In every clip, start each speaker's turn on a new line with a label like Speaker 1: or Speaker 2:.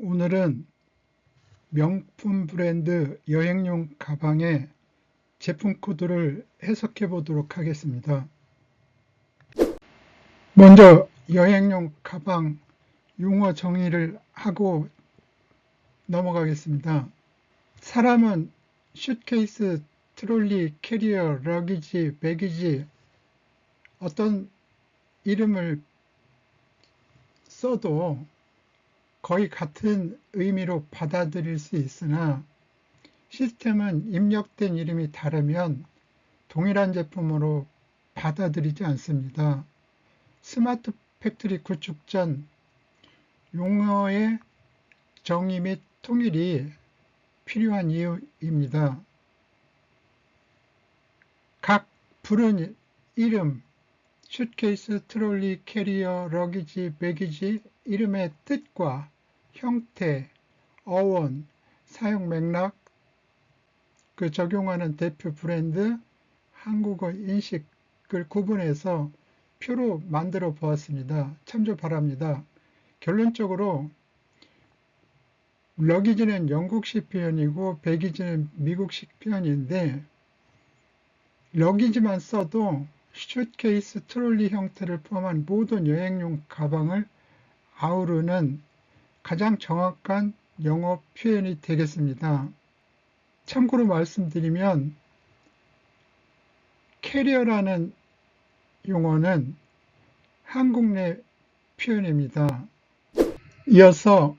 Speaker 1: 오늘은 명품 브랜드 여행용 가방의 제품 코드를 해석해 보도록 하겠습니다. 먼저 여행용 가방 용어 정의를 하고 넘어가겠습니다. 사람은 슈트케이스, 트롤리, 캐리어, 러기지, 배기지 어떤 이름을 써도 거의 같은 의미로 받아들일 수 있으나 시스템은 입력된 이름이 다르면 동일한 제품으로 받아들이지 않습니다. 스마트 팩토리 구축 전 용어의 정의 및 통일이 필요한 이유입니다. 각 부른 이름, 슈트케이스, 트롤리, 캐리어, 러기지, 배기지 이름의 뜻과 형태, 어원, 사용 맥락, 그 적용하는 대표 브랜드, 한국어 인식을 구분해서 표로 만들어 보았습니다. 참조 바랍니다. 결론적으로 러기지는 영국식 표현이고 배기지는 미국식 표현인데 러기지만 써도 슈트케이스 트롤리 형태를 포함한 모든 여행용 가방을 아우르는 가장 정확한 영어 표현이 되겠습니다. 참고로 말씀드리면 캐리어라는 용어는 한국 내 표현입니다. 이어서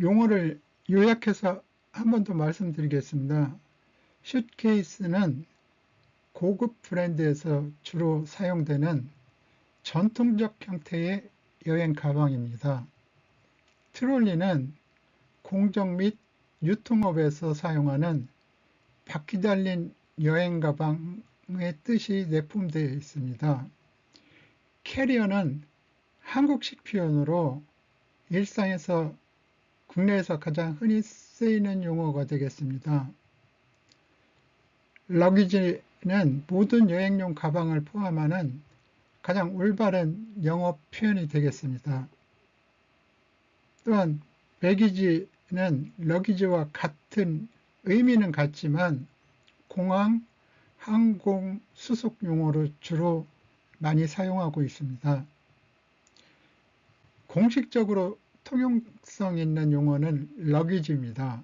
Speaker 1: 용어를 요약해서 한 번 더 말씀드리겠습니다. 슈트케이스는 고급 브랜드에서 주로 사용되는 전통적 형태의 여행 가방입니다. 트롤리는 공정 및 유통업에서 사용하는 바퀴 달린 여행 가방의 뜻이 내품되어 있습니다. 캐리어는 한국식 표현으로 일상에서 국내에서 가장 흔히 쓰이는 용어가 되겠습니다. 러기지는 모든 여행용 가방을 포함하는 가장 올바른 영어 표현이 되겠습니다. 또한 배기지는 러기지와 같은 의미는 같지만 공항, 항공, 수속 용어로 주로 많이 사용하고 있습니다. 공식적으로 통용성 있는 용어는 러기지입니다.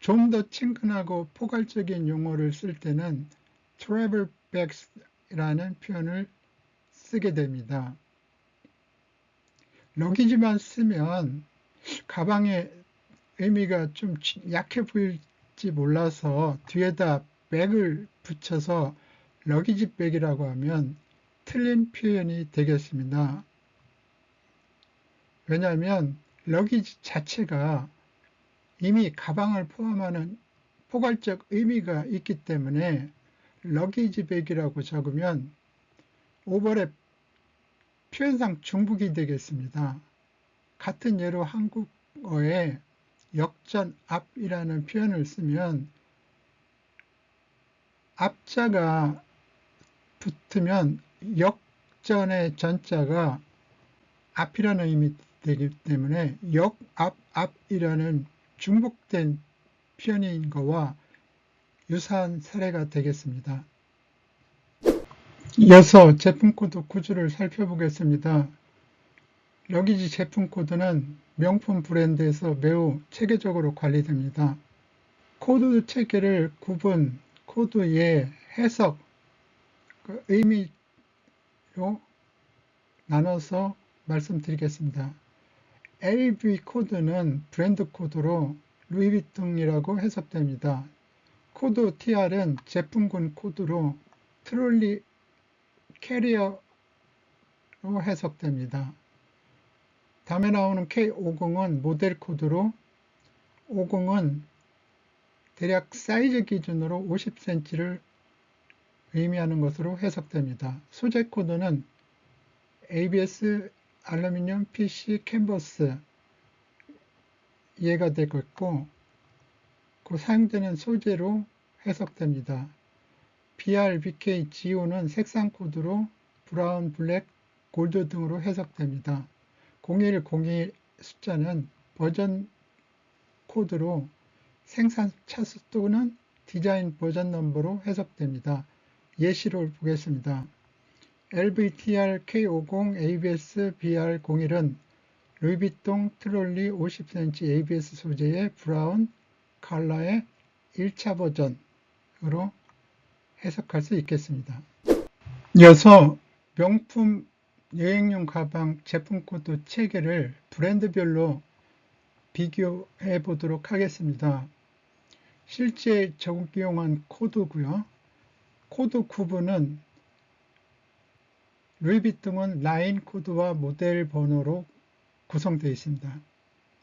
Speaker 1: 좀 더 친근하고 포괄적인 용어를 쓸 때는 travel bags라는 표현을 쓰게 됩니다. 러기지만 쓰면 가방의 의미가 좀 약해 보일지 몰라서 뒤에다 백을 붙여서 러기지 백이라고 하면 틀린 표현이 되겠습니다. 왜냐하면 러기지 자체가 이미 가방을 포함하는 포괄적 의미가 있기 때문에 러기지 백이라고 적으면 오버랩 표현상 중복이 되겠습니다. 같은 예로 한국어에 역전 앞이라는 표현을 쓰면 앞자가 붙으면 역전의 전자가 앞이라는 의미 되기 때문에 역, 앞, 앞이라는 중복된 표현인 것과 유사한 사례가 되겠습니다. 이어서 제품 코드 구조를 살펴보겠습니다. 러기지 제품 코드는 명품 브랜드에서 매우 체계적으로 관리됩니다. 코드 체계를 구분, 코드의 해석, 그 의미로 나눠서 말씀드리겠습니다. LV 코드는 브랜드 코드로 루이비통이라고 해석됩니다. 코드 TR은 제품군 코드로 트롤리 캐리어로 해석됩니다. 다음에 나오는 K50은 모델 코드로 50은 대략 사이즈 기준으로 50cm를 의미하는 것으로 해석됩니다. 소재 코드는 ABS, 알루미늄, PC, 캔버스 이해가 되고 있고 그 사용되는 소재로 해석됩니다. BR, BK, GO는 색상 코드로 브라운, 블랙, 골드 등으로 해석됩니다. 01, 02 숫자는 버전 코드로 생산 차수 또는 디자인 버전 넘버로 해석됩니다. 예시를 보겠습니다. LVTR K50 ABS BR01은 루이비통 트롤리 50cm ABS 소재의 브라운 컬러의 1차 버전으로 해석할 수 있겠습니다. 이어서 명품 여행용 가방 제품 코드 체계를 브랜드별로 비교해 보도록 하겠습니다. 실제 적용한 코드고요. 코드 구분은 루이비통은 라인 코드와 모델 번호로 구성되어 있습니다.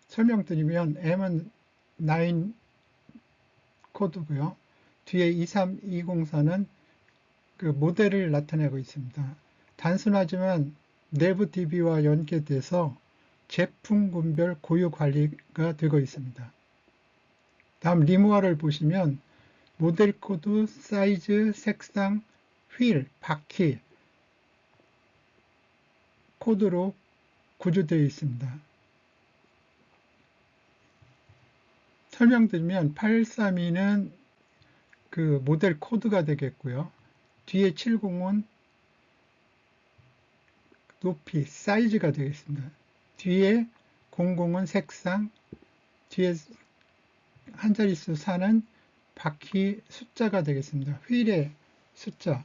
Speaker 1: 설명드리면 M은 라인 코드고요. 뒤에 23204는 그 모델을 나타내고 있습니다. 단순하지만 내부 DB와 연계돼서 제품군별 고유 관리가 되고 있습니다. 다음 리모아를 보시면 모델 코드, 사이즈, 색상, 휠, 바퀴 코드로 구조되어 있습니다. 설명드리면 832는 그 모델 코드가 되겠고요. 뒤에 70은 높이, 사이즈가 되겠습니다. 뒤에 00은 색상, 뒤에 한 자릿수 4는 바퀴 숫자가 되겠습니다. 휠의 숫자.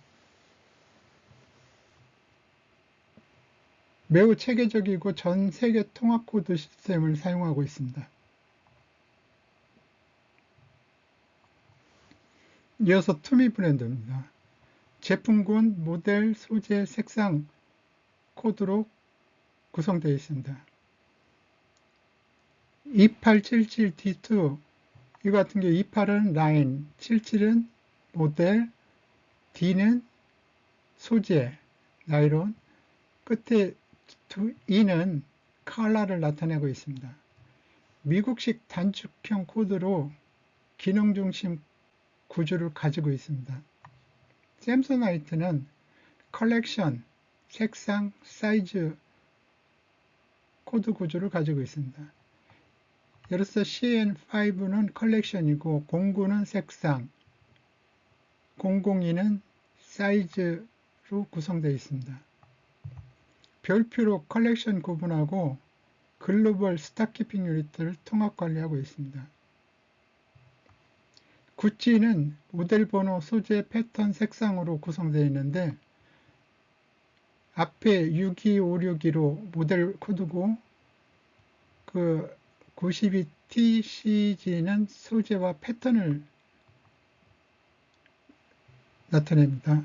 Speaker 1: 매우 체계적이고 전 세계 통합 코드 시스템을 사용하고 있습니다. 이어서 투미 브랜드입니다. 제품군, 모델, 소재, 색상 코드로 구성되어 있습니다. 2877D2 이 같은 경우 28은 라인, 77은 모델, D는 소재, 나이론, 끝에 2는 컬러를 나타내고 있습니다. 미국식 단축형 코드로 기능 중심 구조를 가지고 있습니다. 샘소나이트는 컬렉션, 색상, 사이즈 코드 구조를 가지고 있습니다. 예를 들어서 CN5는 컬렉션이고 09는 색상, 002는 사이즈로 구성되어 있습니다. 별표로 컬렉션 구분하고 글로벌 스타키핑 유닛을 통합 관리하고 있습니다. 구찌는 모델 번호, 소재, 패턴, 색상으로 구성되어 있는데 앞에 62562로 모델 코드고 그 92TCG는 소재와 패턴을 나타냅니다.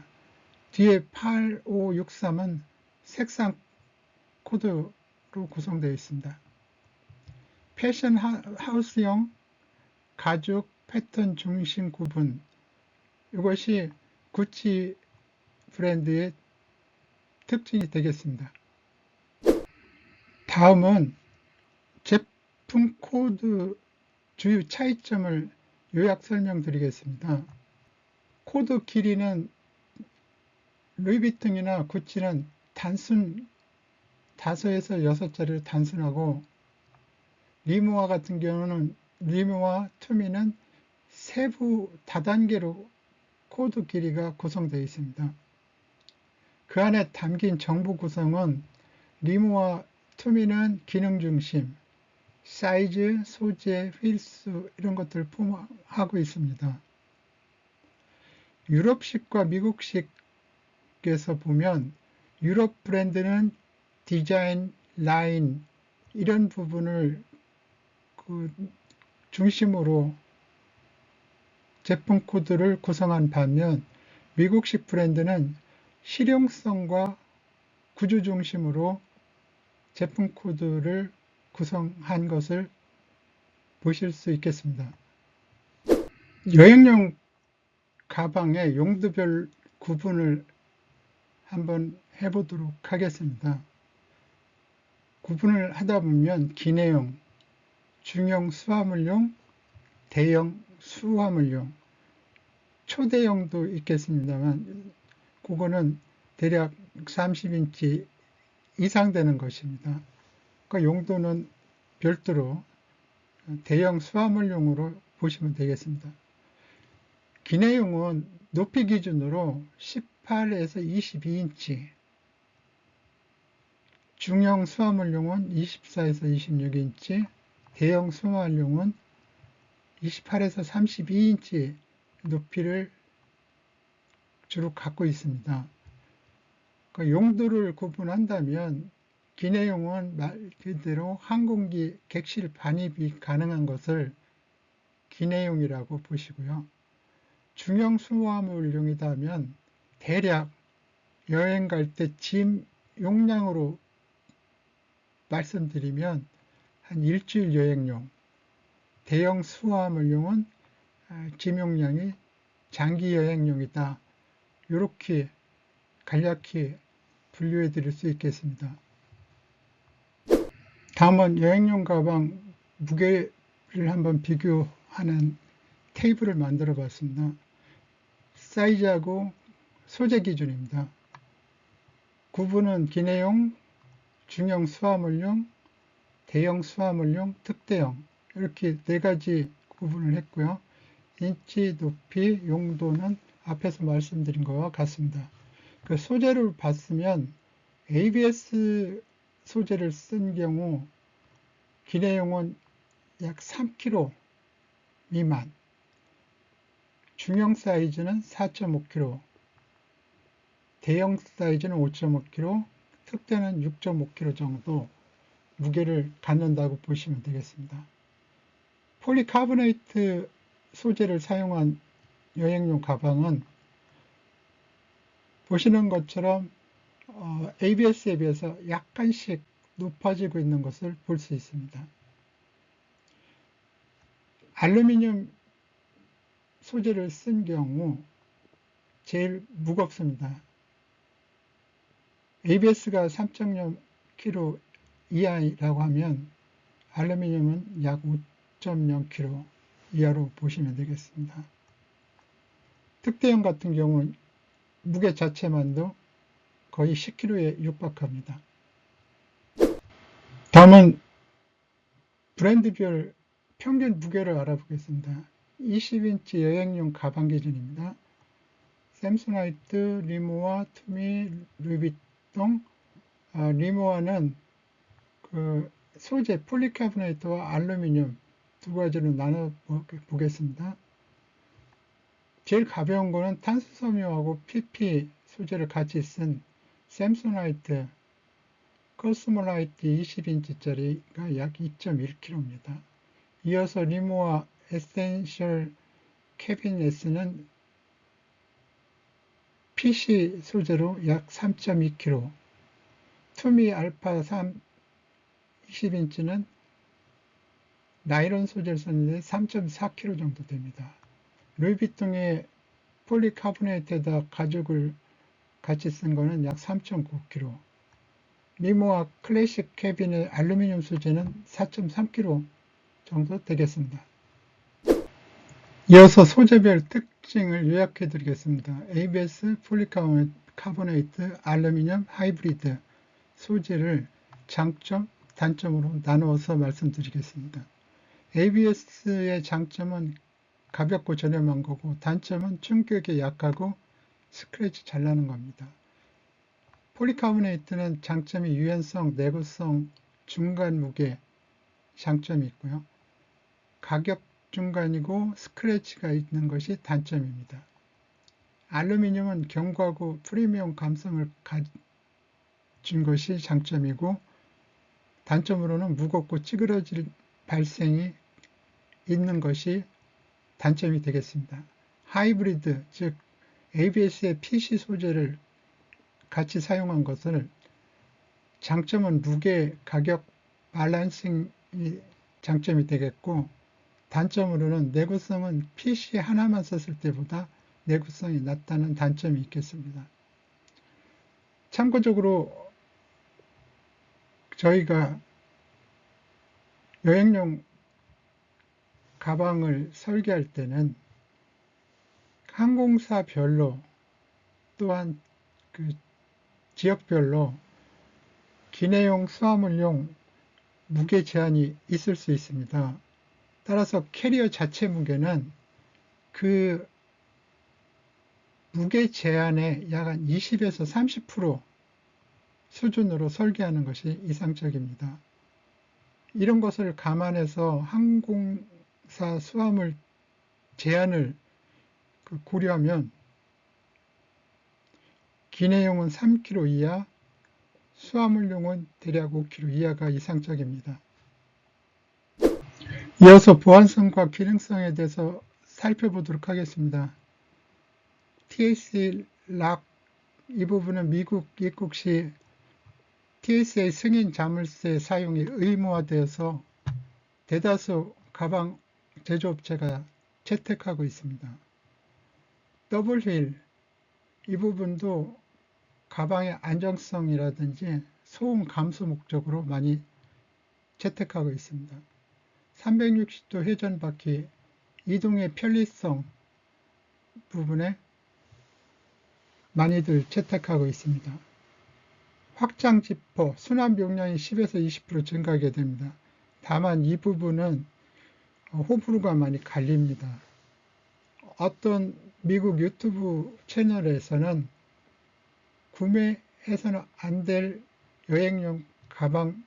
Speaker 1: 뒤에 8563은 색상 코드로 구성되어 있습니다. 패션 하우스형 가죽 패턴 중심 구분 이것이 구찌 브랜드의 특징이 되겠습니다. 다음은 제품 코드 주요 차이점을 요약 설명드리겠습니다. 코드 길이는 루이비통이나 구찌는 단순 5에서 6자리를 단순하고 리모아 같은 경우는 리모아 투미는 세부 다단계로 코드 길이가 구성되어 있습니다. 그 안에 담긴 정보 구성은 리모와 투미는 기능 중심, 사이즈, 소재, 휠수 이런 것들을 포함하고 있습니다. 유럽식과 미국식에서 보면 유럽 브랜드는 디자인, 라인 이런 부분을 그 중심으로 제품 코드를 구성한 반면 미국식 브랜드는 실용성과 구조 중심으로 제품 코드를 구성한 것을 보실 수 있겠습니다. 여행용 가방의 용도별 구분을 한번 해보도록 하겠습니다. 구분을 하다 보면 기내용, 중형 수화물용, 대형 수화물용, 초대형도 있겠습니다만 그거는 대략 30인치 이상 되는 것입니다. 그 용도는 별도로 대형 수화물용으로 보시면 되겠습니다. 기내용은 높이 기준으로 18에서 22인치, 중형 수화물용은 24에서 26인치, 대형 수화물용은 28에서 32인치 높이를 주로 갖고 있습니다. 그 용도를 구분한다면 기내용은 말 그대로 항공기 객실 반입이 가능한 것을 기내용이라고 보시고요. 중형 수화물용이다면 대략 여행 갈 때 짐 용량으로 말씀드리면 한 일주일 여행용, 대형 수화물용은 아, 짐 용량이 장기 여행용이다. 이렇게 간략히 분류해 드릴 수 있겠습니다. 다음은 여행용 가방 무게를 한번 비교하는 테이블을 만들어 봤습니다. 사이즈하고 소재 기준입니다. 구분은 기내용, 중형 수화물용, 대형 수화물용, 특대형 이렇게 네 가지 구분을 했고요. 인치, 높이, 용도는 앞에서 말씀드린 것과 같습니다. 그 소재를 봤으면 ABS 소재를 쓴 경우 기내용은 약 3kg 미만, 중형 사이즈는 4.5kg, 대형 사이즈는 5.5kg, 특대는 6.5kg 정도 무게를 갖는다고 보시면 되겠습니다. 폴리카보네이트 소재를 사용한 여행용 가방은 보시는 것처럼 어, ABS에 비해서 약간씩 높아지고 있는 것을 볼 수 있습니다. 알루미늄 소재를 쓴 경우 제일 무겁습니다. ABS가 3.0kg 이하라고 하면 알루미늄은 약 5.0kg 이하로 보시면 되겠습니다. 특대형 같은 경우는 무게 자체만도 거의 10kg에 육박합니다. 다음은 브랜드별 평균 무게를 알아보겠습니다. 20인치 여행용 가방 기준입니다. 샘소나이트, 리모아, 투미, 루비통, 아, 리모아는 그 소재 폴리카보네이트와 알루미늄 두 가지로 나눠 보겠습니다. 제일 가벼운 거는 탄수섬유하고 PP 소재를 같이 쓴 샘소나이트 코스모라이트 20인치짜리가 약 2.1kg입니다. 이어서 리모와 에센셜 캐빈 S는 PC 소재로 약 3.2kg, 투미 알파 3 20인치는 나이론 소재를 썼는데 3.4kg 정도 됩니다. 루이비통의 폴리카보네이트에다 가죽을 같이 쓴 거는 약 3.9kg, 리모와 클래식 캐빈의 알루미늄 소재는 4.3kg 정도 되겠습니다. 이어서 소재별 특징을 요약해 드리겠습니다. ABS, 폴리카보네이트, 알루미늄, 하이브리드 소재를 장점, 단점으로 나누어서 말씀드리겠습니다. ABS의 장점은 가볍고 저렴한 거고 단점은 충격에 약하고 스크래치 잘 나는 겁니다. 폴리카보네이트는 장점이 유연성, 내구성, 중간 무게 장점이 있고요. 가격 중간이고 스크래치가 있는 것이 단점입니다. 알루미늄은 견고하고 프리미엄 감성을 가진 것이 장점이고 단점으로는 무겁고 찌그러질 발생이 있는 것이 단점이 되겠습니다. 하이브리드, 즉 ABS의 PC 소재를 같이 사용한 것을 장점은 무게, 가격, 밸런싱이 장점이 되겠고 단점으로는 내구성은 PC 하나만 썼을 때보다 내구성이 낮다는 단점이 있겠습니다. 참고적으로 저희가 여행용 가방을 설계할 때는 항공사별로 또한 그 지역별로 기내용 수화물용 무게 제한이 있을 수 있습니다. 따라서 캐리어 자체 무게는 그 무게 제한의 약 한 20에서 30% 수준으로 설계하는 것이 이상적입니다. 이런 것을 감안해서 항공 사 수화물 제한을 그 고려하면 기내용은 3kg 이하, 수화물용은 대략 5kg 이하가 이상적입니다. 이어서 보안성과 기능성에 대해서 살펴보도록 하겠습니다. TSA 락 이 부분은 미국 입국 시 TSA 승인 자물쇠 사용이 의무화되어서 대다수 가방 제조업체가 채택하고 있습니다. 더블휠 이 부분도 가방의 안정성이라든지 소음 감소 목적으로 많이 채택하고 있습니다. 360도 회전 바퀴 이동의 편리성 부분에 많이들 채택하고 있습니다. 확장 지퍼 수납 용량이 10에서 20% 증가하게 됩니다. 다만 이 부분은 호불호가 많이 갈립니다. 어떤 미국 유튜브 채널에서는 구매해서는 안 될 여행용 가방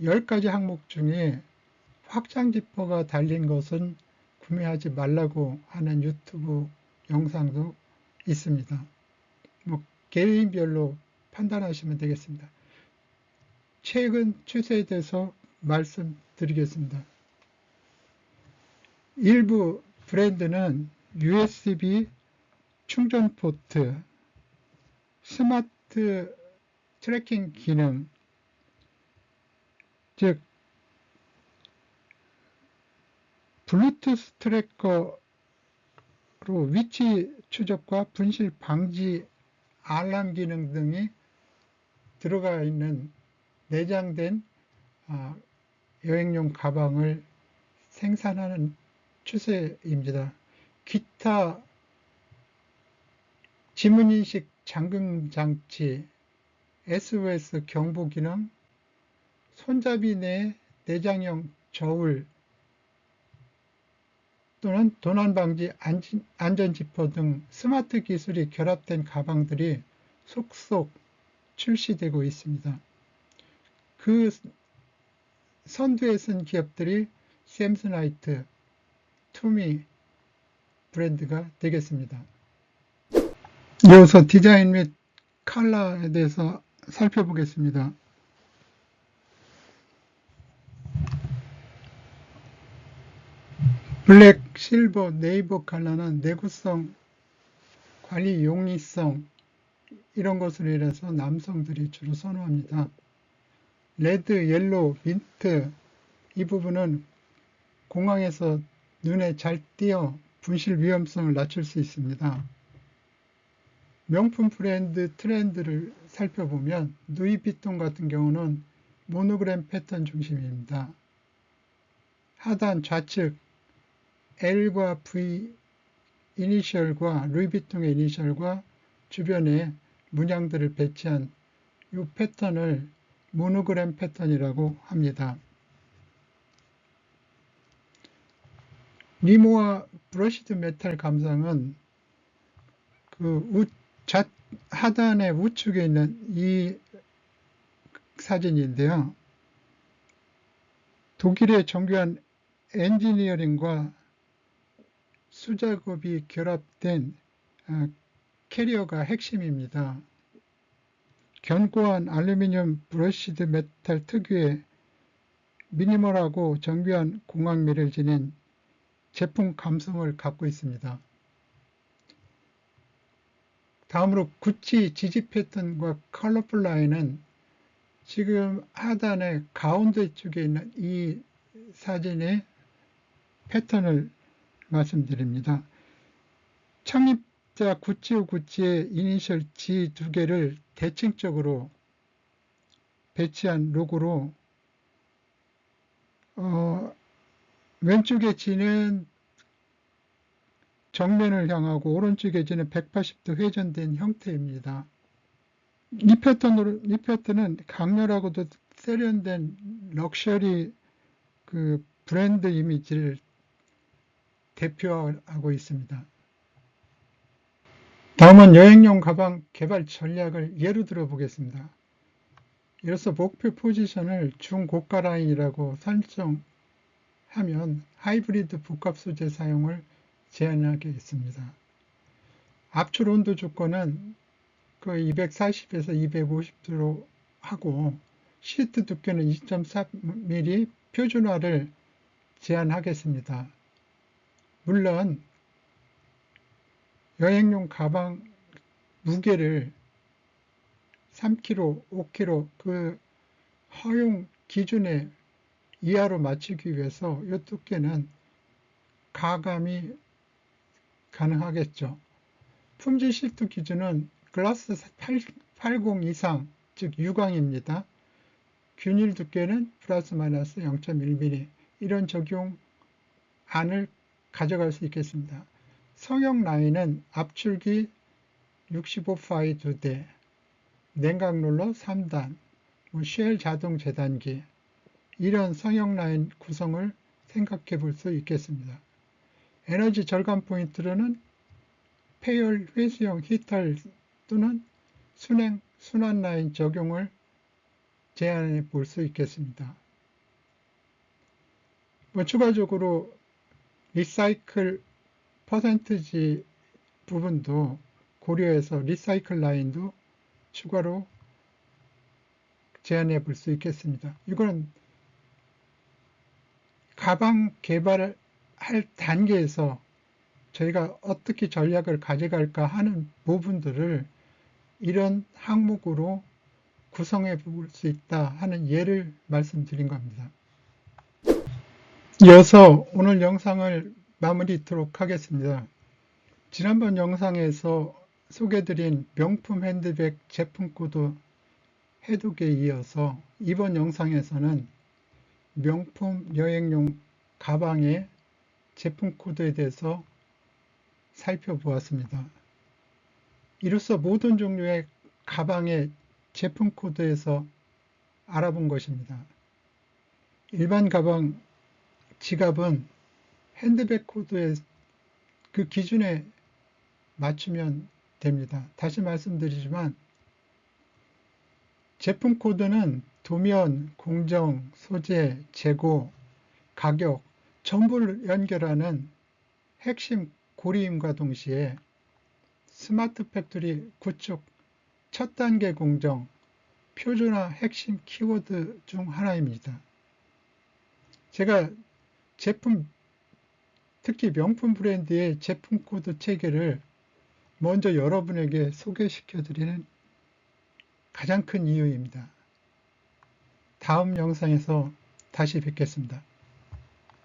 Speaker 1: 10가지 항목 중에 확장 지퍼가 달린 것은 구매하지 말라고 하는 유튜브 영상도 있습니다. 뭐 개인별로 판단하시면 되겠습니다. 최근 추세에 대해서 말씀드리겠습니다. 일부 브랜드는 USB 충전 포트, 스마트 트래킹 기능, 즉 블루투스 트래커로 위치 추적과 분실 방지 알람 기능 등이 들어가 있는 내장된 아, 여행용 가방을 생산하는 추세입니다. 기타 지문인식 잠금 장치, SOS 경보 기능, 손잡이 내 내장형 저울 또는 도난 방지 안전 지퍼 등 스마트 기술이 결합된 가방들이 속속 출시되고 있습니다. 그 선두에 선 기업들이 샘스나이트, 투미 브랜드가 되겠습니다. 이어서 디자인 및 컬러에 대해서 살펴보겠습니다. 블랙, 실버, 네이버 컬러는 내구성, 관리 용이성 이런 것으로 인해서 남성들이 주로 선호합니다. 레드, 옐로우, 민트 이 부분은 공항에서 눈에 잘 띄어 분실 위험성을 낮출 수 있습니다. 명품 브랜드 트렌드를 살펴보면 누이비통 같은 경우는 모노그램 패턴 중심입니다. 하단 좌측 L과 V 이니셜과 루이비통의 이니셜과 주변에 문양들을 배치한 이 패턴을 모노그램 패턴이라고 합니다. 리모와 브러시드 메탈 감상은 그 우, 좌, 하단의 우측에 있는 이 사진인데요. 독일의 정교한 엔지니어링과 수작업이 결합된 아, 캐리어가 핵심입니다. 견고한 알루미늄 브러시드 메탈 특유의 미니멀하고 정교한 공학미를 지닌 제품 감성을 갖고 있습니다. 다음으로 구찌 지지 패턴과 컬러풀 라인은 지금 하단의 가운데 쪽에 있는 이 사진의 패턴을 말씀드립니다. 창립자 구찌오 구찌의 이니셜 G 두 개를 대칭적으로 배치한 로고로 어, 왼쪽에 G는 정면을 향하고 오른쪽에 G는 180도 회전된 형태입니다. 이 패턴으로 이 패턴은 강렬하고도 세련된 럭셔리 그 브랜드 이미지를 대표하고 있습니다. 다음은 여행용 가방 개발 전략을 예로 들어 보겠습니다. 이로써 목표 포지션을 중고가 라인이라고 설정 하면 하이브리드 복합 소재 사용을 제한하겠습니다. 압출 온도 조건은 그 240에서 250도로 하고 시트 두께는 2.4mm 표준화를 제한하겠습니다. 물론 여행용 가방 무게를 3kg, 5kg 그 허용 기준에 이하로 맞추기 위해서 이 두께는 가감이 가능하겠죠. 품질 실두 기준은 글라스 80 이상, 즉 유광입니다. 균일 두께는 플러스 마이너스 0.1mm 이런 적용 안을 가져갈 수 있겠습니다. 성형 라인은 압출기 65파이 2대, 냉각 롤러 3단, 뭐 쉘 자동 재단기 이런 성형 라인 구성을 생각해 볼 수 있겠습니다. 에너지 절감 포인트로는 폐열 회수형 히터 또는 순행 순환 라인 적용을 제안해 볼 수 있겠습니다. 뭐 추가적으로 리사이클 퍼센트지 부분도 고려해서 리사이클 라인도 추가로 제안해 볼 수 있겠습니다. 이거는 가방 개발할 단계에서 저희가 어떻게 전략을 가져갈까 하는 부분들을 이런 항목으로 구성해 볼 수 있다 하는 예를 말씀드린 겁니다. 이어서 오늘 영상을 마무리토록 하겠습니다. 지난번 영상에서 소개드린 명품 핸드백 제품 코드 해독에 이어서 이번 영상에서는 명품 여행용 가방의 제품 코드에 대해서 살펴보았습니다. 이로써 모든 종류의 가방의 제품 코드에서 알아본 것입니다. 일반 가방 지갑은 핸드백 코드의 그 기준에 맞추면 됩니다. 다시 말씀드리지만 제품 코드는 도면, 공정, 소재, 재고, 가격 전부를 연결하는 핵심 고리임과 동시에 스마트 팩토리 구축 첫 단계 공정, 표준화 핵심 키워드 중 하나입니다. 제가 제품, 특히 명품 브랜드의 제품 코드 체계를 먼저 여러분에게 소개시켜 드리는 가장 큰 이유입니다. 다음 영상에서 다시 뵙겠습니다.